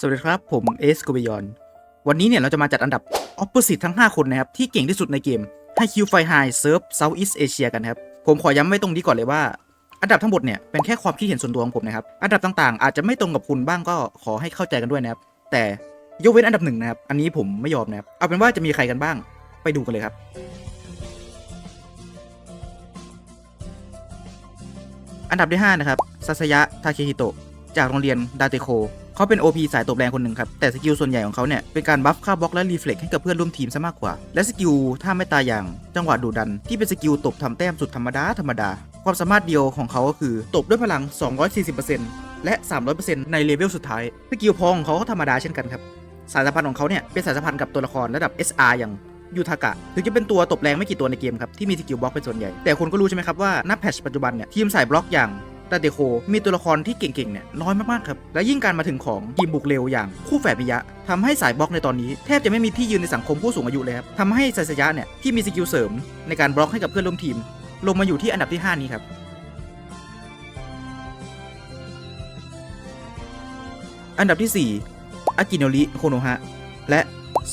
สวัสดีครับ ผมเอสโกเบยอน วันนี้เนี่ยเราจะมาจัดอันดับ Opposite ทั้ง 5 คนนะครับ ที่เก่งที่สุดในเกม ให้คิวไฟไฮเซิร์ฟเซาท์อีสเอเชียกันครับ ผมขอย้ำไว้ตรงนี้ก่อนเลยว่า อันดับทั้งหมดเนี่ย เป็นแค่ความคิดเห็นส่วนตัวของผมนะครับ อันดับต่างๆ อาจจะไม่ตรงกับคุณบ้างก็ขอให้เข้าใจกันด้วยนะครับ แต่ยกเว้นอันดับหนึ่งนะครับ อันนี้ผมไม่ยอมนะครับ เอาเป็นว่าจะมีใครกันบ้าง ไปดูกันเลยครับ อันดับที่5นะครับซาสยะทาเคฮิโตะจากโรงเรียนดาเตโค เขาเป็น OP สายตบแรงคนหนึ่งครับ แต่สกิลส่วนใหญ่ของเขาเนี่ย เป็นการบัฟค่าบล็อกและรีเฟล็กให้กับเพื่อนร่วมทีมซะมากกว่า และสกิลท่าไม่ตายอย่าง จังหวะดุดัน ที่เป็นสกิลตบทำแต้มสุดธรรมดาธรรมดา ความสามารถเดียวของเขาก็คือ ตบด้วยพลัง 240%และ 300%ในเลเวลสุดท้าย สกิลพองของเขาก็ธรรมดาเช่นกันครับ สายสัมพันธ์ของเขาเนี่ยเป็นสายสัมพันธ์กับตัวละครระดับ SR อย่างยูทากะถึงจะเป็นตัวตบแรงไม่กี่ตัวในเกมครับที่มีสกิลบล็อกเป็นส่วนใหญ่แต่คุณก็รู้ใช่ไหมครับว่าณแพทชปัจจุบันเนี่ยทีมสายบล็อกอย่าง ดาเดโค มีตัวละครที่เก่งๆเนี่ยน้อยมากๆครับ และยิ่งการมาถึงของทีมบุกเร็วอย่างคู่แฝดมิยะทำให้สายบล็อกในตอนนี้แทบจะไม่มีที่ยืนในสังคมผู้สูงอายุเลยครับทำให้ไซสยะเนี่ยที่มีสกิลเสริม ในการบล็อกให้กับเพื่อนร่วมทีม ลงมาอยู่ที่อันดับที่ 5 นี้ครับอันดับที่ 4 อากิโนริ โคโนฮะ และ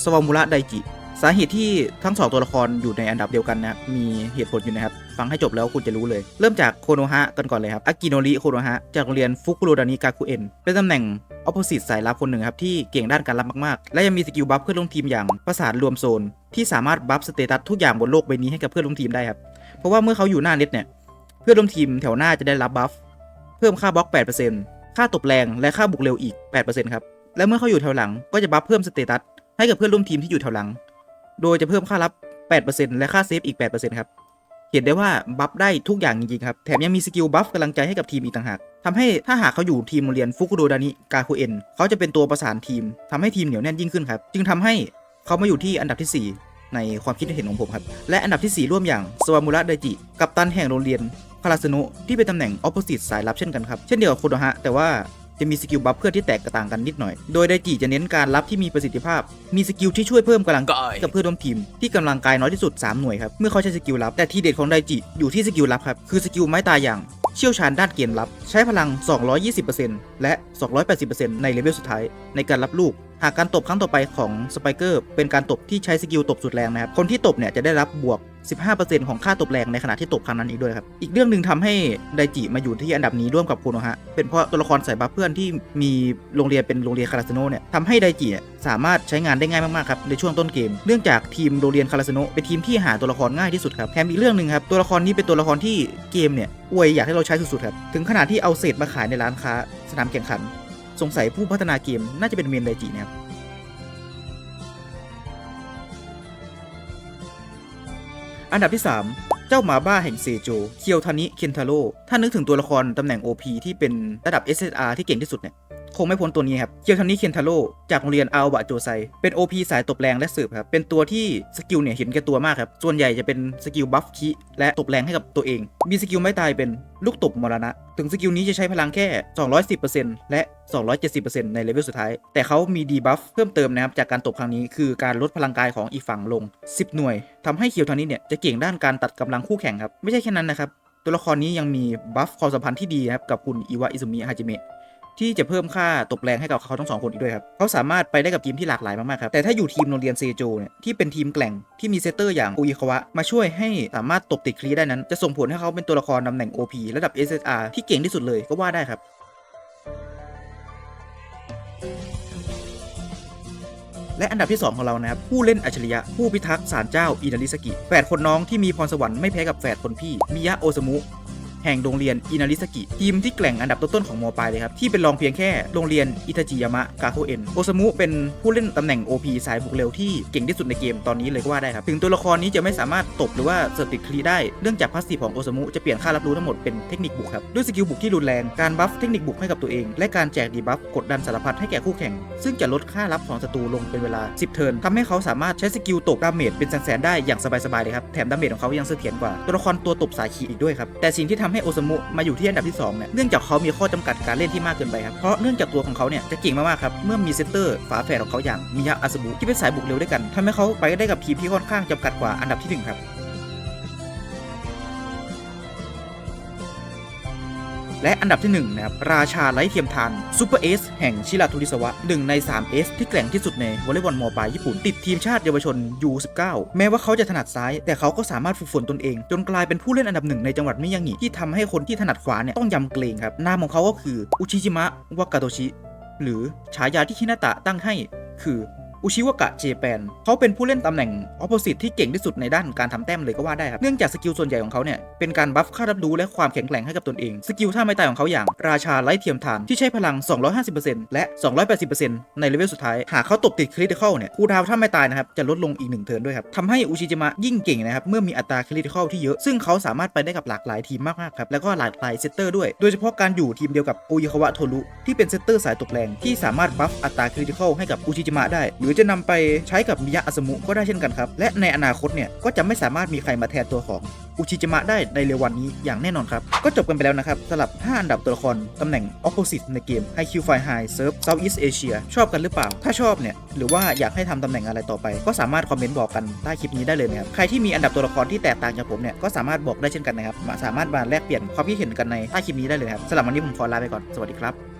สวามุระไดจิ สาเหตุที่ทั้งสองตัวละครอยู่ในอันดับเดียวกันนะครับมีเหตุผลอยู่นะครับ ฟังให้จบแล้วคุณจะรู้เลย เริ่มจากโคโนฮะกันก่อนเลยครับอากิโนริโคโนฮะจากโรงเรียนฟุกุโรดานิกาคุเอ็นเป็นตำแหน่งอ p p o s i t e สายลับคนหนึ่งครับที่เก่งด้านการรับมากๆ และยังมีสกิลบัฟเพื่อนร่วมทีมอย่างประสานรวมโซน ที่สามารถบัฟสเตตัสทุกอย่างบนโลกใบนี้ให้กับเพื่อนร่วมทีมได้ครับเพราะว่าเมื่อเขาอยู่หน้าเน็ตเนี่ยเพื่อนร่วมทีมแถวหน้าจะได้รับบัฟเพิ่มค่าบล็อก 8%ค่าตบแรงและค่าบุกเร็วอีก 8%ครับและเมื่อเขาอยู่แถวหลังก็จะบัฟเพิ่มสเตตัสให้กับเพื่อนร่วมทีมที่อยู่แถวหลัง โดยจะเพิ่มค่ารับ 8%และค่าเซฟอีก 8%ครับ เห็นได้ว่าบัฟได้ทุกอย่างจริงๆครับแถมยังมีสกิลบัฟกำลังใจให้กับทีมอีกต่างหากทำให้ถ้าหากเขาอยู่ทีมโรงเรียนฟุกุโดดานิกาคุเอ็นเขาจะเป็นตัวประสานทีมทำให้ทีมเหนียวแน่นยิ่งขึ้นครับ จึงทำให้เขามาอยู่ที่อันดับที่ 4 ในความคิดเห็นของผมครับ และอันดับที่ 4 ร่วมอย่างสวามุระไดจิ กับตันแห่งโรงเรียนคาราสนุที่เป็นตำแหน่งอ p p o s i t e สายลับเช่นกันครับ เช่นเดียวกับโคโดฮะแต่ว่า จะมีสกิลบัฟเพื่อนที่แตกต่างกันนิดหน่อย โดยไดจิจะเน้นการรับที่มีประสิทธิภาพ มีสกิลที่ช่วยเพิ่มกำลังกายกับเพื่อนร่วมทีมที่กำลังกายน้อยที่สุด 3 หน่วยครับ เมื่อเขาใช้สกิลลับ แต่ทีเด็ดของไดจิอยู่ที่สกิลลับครับ คือสกิลไม้ตายอย่างเชี่ยวชาญด้านเกมลับ ใช้พลัง 220%และ 280%ในเลเวลสุดท้าย ในการรับลูก หากการตบครั้งต่อไปของสไปเกอร์เป็นการตบที่ใช้สกิลตบสุดแรงนะครับ คนที่ตบเนี่ยจะได้รับบวก 15%ของค่าตบแรงในขณะที่ตบครั้งนั้นอีกด้วยครับ อีกเรื่องหนึ่งทำให้ไดจิมาอยู่ที่อันดับนี้ร่วมกับโคโนฮะ เป็นเพราะตัวละครสายบัฟเพื่อนที่มีโรงเรียนเป็นโรงเรียนคาราสโนเนี่ยทำให้ไดจิสามารถใช้งานได้ง่ายมากๆครับในช่วงต้นเกม เนื่องจากทีมโรงเรียนคาราสโนเป็นทีมที่หาตัวละครง่ายที่สุดครับแถมอีกเรื่องหนึ่งครับตัวละครนี้เป็นตัวละครที่เกมเนี่ยอวยอยากให้เราใช้สุดๆครับถึงขนาดที่เอาเศษมาขายในร้านค้า สนามแข่งขัน สงสัยผู้พัฒนาเกมน่าจะเป็นเมนไดจินะครับ อันดับที่ 3 เจ้าหมาบ้าแห่งเซโจ เคียวทานิ เคนทาโร่ถ้านึกถึงตัวละครตำแหน่ง OP ที่เป็นระดับ SSR ที่เก่งที่สุดเนี่ย คงไม่พ้นตัวนี้ครับเคียวทานิเคียนทาโร่จากโรงเรียนอาบะโจไซเป็น OP สายตบแรงและสืบครับ เป็นตัวที่สกิลเนี่ยเห็นแก่ตัวมากครับ ส่วนใหญ่จะเป็นสกิลบัฟคิและตบแรงให้กับตัวเอง มีสกิลไม่ตายเป็นลูกตบมรณะ ถึงสกิลนี้จะใช้พลังแค่ 210%และ 270%ในเลเวลสุดท้าย แต่เขามีดีบัฟเพิ่มเติมนะครับ จากการตบครั้งนี้คือการลดพลังกายของอีกฝั่งลง 10 หน่วยทำให้เคียวทานิเนี่ยจะเก่งด้านการตัดกำลังคู่แข่งครับ ไม่ใช่แค่นั้นนะครับ ตัวละครนี้ยังมีบัฟความสัมพันธ์ที่ดีครับกับคุณอิวะอิซุมิฮาจิเมะ ที่จะเพิ่มค่าตบแรงให้กับเขาทั้งสองคนอีกด้วยครับเขาสามารถไปได้กับทีมที่หลากหลายมากๆครับแต่ถ้าอยู่ทีมโรงเรียนเซโจเนี่ยที่เป็นทีมแกล่งที่มีเซตเตอร์อย่างอุยคาวะมาช่วยให้สามารถตบติดคลีได้นั้น จะส่งผลให้เขาเป็นตัวละครตำแหน่ง OP ระดับ SSR ที่เก่งที่สุดเลยก็ว่าได้ครับและอันดับที่ 2 ของเรานะครับ ผู้เล่นอัจฉริยะ ผู้พิทักษ์ศาลเจ้าอินาริสกิแฝดคนน้องที่มีพรสวรรค์ไม่แพ้กับแฝดคนพี่มิยะโอซามุ แห่งโรงเรียนอินาริสกิทีมที่แกล่งอันดับต้นๆของมปลายเลยครับ ที่เป็นรองเพียงแค่โรงเรียนอิทาจิยามะกาโคเอ็นโอซามุเป็นผู้เล่นตำแหน่ง OP สายบุกเร็วที่เก่งที่สุดในเกมตอนนี้เลยก็ว่าได้ครับ ถึงตัวละครนี้จะไม่สามารถตบหรือว่าเสิร์ฟติดคลีได้เนื่องจากพาสซีฟของโอซามุจะเปลี่ยนค่ารับรู้ทั้งหมดเป็นเทคนิคบุกครับด้วยสกิลบุกที่รุนแรงการบัฟเทคนิคบุกให้กับตัวเอง และการแจกดีบัฟกดดันสารพัดให้แก่คู่แข่ง ซึ่งจะลดค่ารับของศัตรูลงเป็นเวลา 10 เทิร์นทำให้เขาสามารถใช้สกิลตกดาเมจเป็นแสนๆได้อย่างสบายๆเลยครับแถมดาเมจของเขายังเสถียรกว่าตัวละครตัวตบสายขีอีกด้วยครับแต่สิ่งที่ทำให้โอซามุมาอยู่ที่อันดับที่2เนี่ยเนื่องจากเขามีข้อจำกัดการเล่นที่มากเกินไปครับ เพราะเนื่องจากตัวของเขาเนี่ยจะเก่งมากๆครับ เมื่อมีเซตเตอร์ฝาแฝดของเขาอย่างมิยะอาซาบุที่เป็นสายบุกเร็วด้วยกันทำให้เขาไปได้กับทีมที่ค่อนข้างจำกัดกว่าอันดับที่หนึ่งครับ และอันดับที่หนึ่งนะครับราชาไร้เทียมทานซูเปอร์เอสแห่งชิราทุริสวะหนึ่งใน 3 เอสที่แกร่งที่สุดในวอลเลย์บอลมอปลายญี่ปุ่นติดทีมชาติเยาวชน U19 แม้ว่าเขาจะถนัดซ้าย แต่เขาก็สามารถฝึกฝนตนเอง จนกลายเป็นผู้เล่นอันดับหนึ่งในจังหวัดมิยางิที่ทำให้คนที่ถนัดขวาเนี่ยต้องยำเกรงครับนามของเขาก็คืออุชิจิมะวากาโตชิหรือฉายาที่ฮินาตะตั้งให้คือ อุชิวากะเจแปนเขาเป็นผู้เล่นตำแหน่งออ p o s i t e ที่เก่งที่สุดในด้านการทำแต้มเลยก็ว่าได้ครับ เนื่องจากสกิลส่วนใหญ่ของเขาเนี่ย เป็นการบัฟค่ารับรู้และความแข็งแกร่งให้กับตนเอง สกิลท่าไม่ตายของเขาอย่าง ราชาไร้เทียมทานที่ใช้พลัง 250%และ 280%ในเลเวลสุดท้าย หากเขาตบติดคริติคอลเนี่ยคูดาวท่าไม่ตายนะครับจะลดลงอีก1เทิร์นด้วยครับทำให้อุชิจิมะยิ่งเก่งนะครับเมื่อมีอัตราคริติคอลที่เยอะซึ่งเขาสามารถไปได้กับหลากหลายทีมมากๆครับแล้วก็หลากหลายเซตเตอร์ด้วยโดยเฉพาะการอยู่ทีมเดียวกับโอยคาวะโทรุที่เป็นเซตเตอร์สายตกแรงที่สามารถบัฟอัตราคริติคอลให้กับอุชิจิมะได้หรือจะนำไปใช้กับมิยะอาสมุก็ได้เช่นกันครับ และในอนาคตเนี่ยก็จะไม่สามารถมีใครมาแทนตัวของอุชิจิมะได้ในเร็ววันนี้อย่างแน่นอนครับ ก็จบกันไปแล้วนะครับสำหรับ 5 อันดับตัวละครตำแหน่ง opposite ในเกม HiQ Fire High Serve Southeast Asia ชอบกันหรือเปล่า ถ้าชอบเนี่ย หรือว่าอยากให้ทำตำแหน่งอะไรต่อไป ก็สามารถคอมเมนต์บอกกันใต้คลิปนี้ได้เลยนะครับ ใครที่มีอันดับตัวละครที่แตกต่างจากผมเนี่ย ก็สามารถบอกได้เช่นกันนะครับ สามารถมาแลกเปลี่ยนความคิดเห็นกันในใต้คลิปนี้ได้เลยครับสำหรับวันนี้ผมขอลาไปก่อน สวัสดีครับ